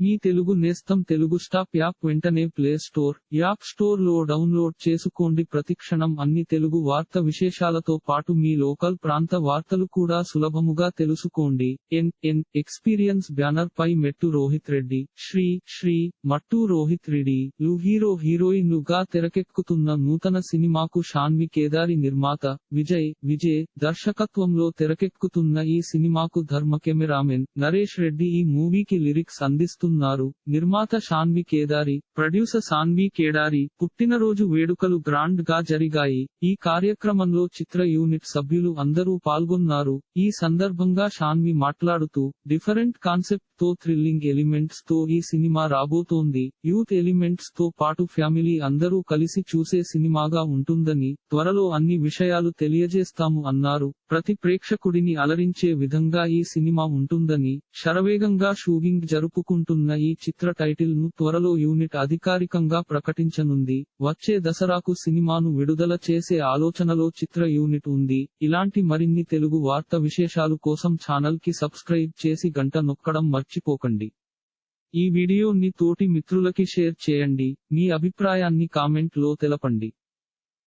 మీ తెలుగు నేస్తం Telugu stop app వెంటనే play store app స్టోర్లో డౌన్లోడ్ చేసుకోండి. ప్రతిక్షణం అన్ని తెలుగు వార్త విశేషాలతో పాటు మీ లోకల్ ప్రాంత వార్తలు కూడా సులభముగా తెలుసుకోండి. ఎన్ ఎన్ ఎక్స్పీరియన్స్ బ్యానర్ పై మెట్టు రోహిత్ రెడ్డి శ్రీ శ్రీ మట్టు రోహిత్ రెడ్డి లు హీరో హీరోయిన్ లుగా తెరకెక్కుతున్న నూతన సినిమాకు షాన్వి కేదారి నిర్మాత విజయ్ విజయ్ దర్శకత్వంలో తెరకెక్కుతున్న ఈ సినిమాకు ధర్మ కెమెరామెన్ నరేష్ రెడ్డి ఈ మూవీకి లిరిక్స్ అందిస్తున్నారు. నిర్మాత షాన్వి కేదారి ప్రొడ్యూసర్ సాన్వి కేడారి పుట్టినరోజు వేడుకలు గ్రాండ్గా జరిగాయి. ఈ కార్యక్రమంలో చిత్ర యూనిట్ సభ్యులు అందరూ పాల్గొన్నారు. ఈ సందర్భంగా షాన్వి మాట్లాడుతూ డిఫరెంట్ కాన్సెప్ట్తో థ్రిల్లింగ్ ఎలిమెంట్స్తో ఈ సినిమా రాబోతోంది. యూత్ ఎలిమెంట్స్తో పాటు ఫ్యామిలీ అందరూ కలిసి చూసే సినిమాగా ఉంటుందని త్వరలో అన్ని విషయాలు తెలియజేస్తాము అన్నారు. ప్రతి ప్రేక్షకుడిని అలరించే విధంగా ఈ సినిమా ఉంటుందని శరవేగంగా షూటింగ్ జరుపుకుంటున్న ఈ చిత్ర టైటిల్ను త్వరలో యూనిట్ అధికారికంగా ప్రకటించనుంది. వచ్చే దసరాకు సినిమాను విడుదల చేసే ఆలోచనలో చిత్ర యూనిట్ ఉంది. ఇలాంటి మరిన్ని తెలుగు వార్త విశేషాలు కోసం ఛానల్కి సబ్స్క్రైబ్ చేసి గంట నొక్కడం మర్చిపోకండి. ఈ వీడియోని తోటి మిత్రులకి షేర్ చేయండి. మీ అభిప్రాయాన్ని కామెంట్లో తెలపండి.